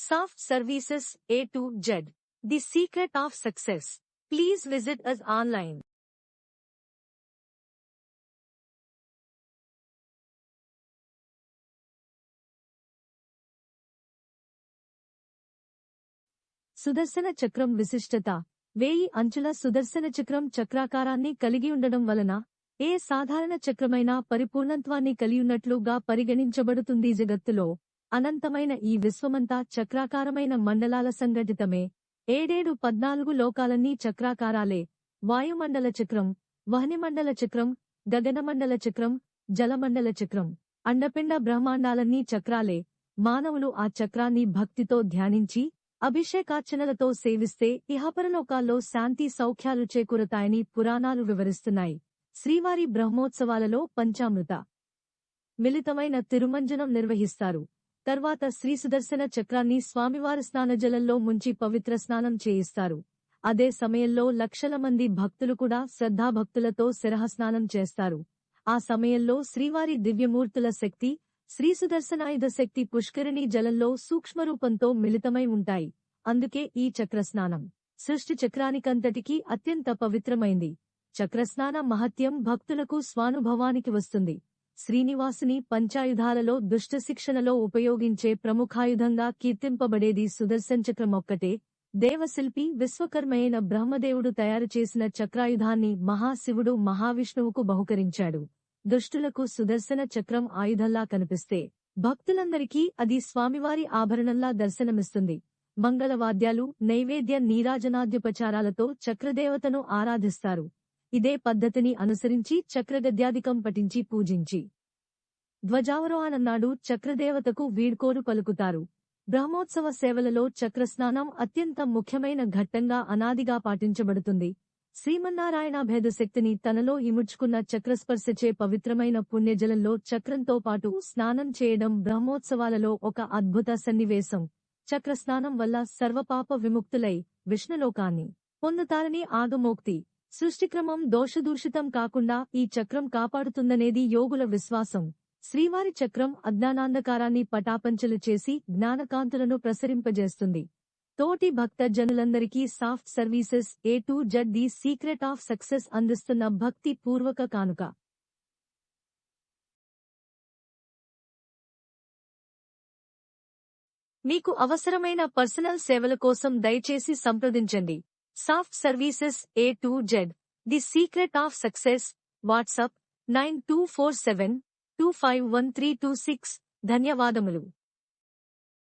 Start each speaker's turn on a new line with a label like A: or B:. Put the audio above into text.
A: Soft Services A to Z. The secret of success. Please visit us online. సుదర్శన చక్రం విశిష్టత వేయి అంచుల సుదర్శన చక్రం చక్రాకారాన్ని కలిగి ఉండడం వలన ఏ సాధారణ చక్రమైనా పరిపూర్ణత్వాన్ని కలియున్నట్లుగా పరిగణించబడుతుంది జగత్తులో అనంతమైన ఈ విశ్వమంతా చక్రాకారమైన మండలాల సంఘటితమే. ఏడేడు పద్నాలుగు లోకాలన్నీ చక్రాకారాలే. వాయుమండల చక్రం వహనిమండల చక్రం గగనమండల చక్రం జలమండల చక్రం. అండపిండ బ్రహ్మాండాలన్నీ చక్రాలే. మానవులు ఆ చక్రాన్ని భక్తితో ధ్యానించి అభిషేకార్చనలతో సేవిస్తే ఇహపరలోకాల్లో శాంతి సౌఖ్యాలు చేకూరతాయని పురాణాలు వివరిస్తున్నాయి. శ్రీవారి బ్రహ్మోత్సవాలలో పంచామృత. మిలితమైన తిరుమంజనం నిర్వహిస్తారు. తర్వాత శ్రీ సుదర్శన చక్రాన్ని స్వామివారి స్నానజలంలో ముంచి పవిత్ర స్నానం చేయిస్తారు. అదే సమయంలో లక్షల మంది భక్తులు కూడా శ్రద్ధాభక్తులతో శిరహస్నానం చేస్తారు. ఆ సమయంలో శ్రీవారి దివ్యమూర్తుల శక్తి శ్రీ సుదర్శనాయుధ శక్తి పుష్కరిణి జలంలో సూక్ష్మరూపంతో మిళితమై ఉంటాయి. అందుకే ఈ చక్రస్నానం సృష్టి చక్రానికంతటికీ అత్యంత పవిత్రమైంది. చక్రస్నాన మహత్యం భక్తులకు స్వానుభవానికి వస్తుంది. శ్రీనివాసుని పంచాయుధాలలో దుష్ట శిక్షణలో ఉపయోగించే ప్రముఖాయుధంగా కీర్తింపబడేది సుదర్శన్ చక్రమొక్కటే. దేవశిల్పి విశ్వకర్మయైన బ్రహ్మదేవుడు తయారు చేసిన చక్రాయుధాన్ని మహాశివుడు మహావిష్ణువుకు బహుకరించాడు. దుష్టులకు సుదర్శన చక్రం ఆయుధంలా కనిపిస్తే భక్తులందరికీ అది స్వామివారి ఆభరణంలా దర్శనమిస్తుంది. మంగళవాద్యాలు నైవేద్య నీరాజనాద్యుపచారాలతో చక్రదేవతను ఆరాధిస్తారు. ఇదే పద్ధతిని అనుసరించి చక్రగద్యాధికం పఠించి పూజించి. ధ్వజావరోహణన్నాడు చక్రదేవతకు వీడ్కోరు పలుకుతారు. బ్రహ్మోత్సవ సేవలలో చక్రస్నానం అత్యంత ముఖ్యమైన ఘట్టంగా అనాదిగా పాటించబడుతుంది. శ్రీమన్నారాయణ భేదశక్తిని తనలో ఇముడ్చుకున్న చక్రస్పర్శచే పవిత్రమైన పుణ్యజలంలో చక్రంతో పాటు స్నానం చేయడం బ్రహ్మోత్సవాలలో ఒక అద్భుత సన్నివేశం. చక్రస్నానం వల్ల సర్వపాప విముక్తులై విష్ణులోకాన్ని పొందుతారని ఆగమోక్తి. సృష్టిక్రమం దోషదూషితం కాకుండా ఈ చక్రం కాపాడుతుందనేది యోగుల విశ్వాసం. శ్రీవారి చక్రం అజ్ఞానాంధకారాన్ని పటాపంచలు చేసి జ్ఞానకాంతులను ప్రసరింపజేస్తుంది. తోటి భక్త జనులందరికీ soft services A to Z the secret of success అందిస్తున్న భక్తి పూర్వక కానుక. మీకు అవసరమైన పర్సనల్ సేవల కోసం దయచేసి సంప్రదించండి. soft services A to Z the secret of success WhatsApp nine two four seven two five one three two six ధన్యవాదములు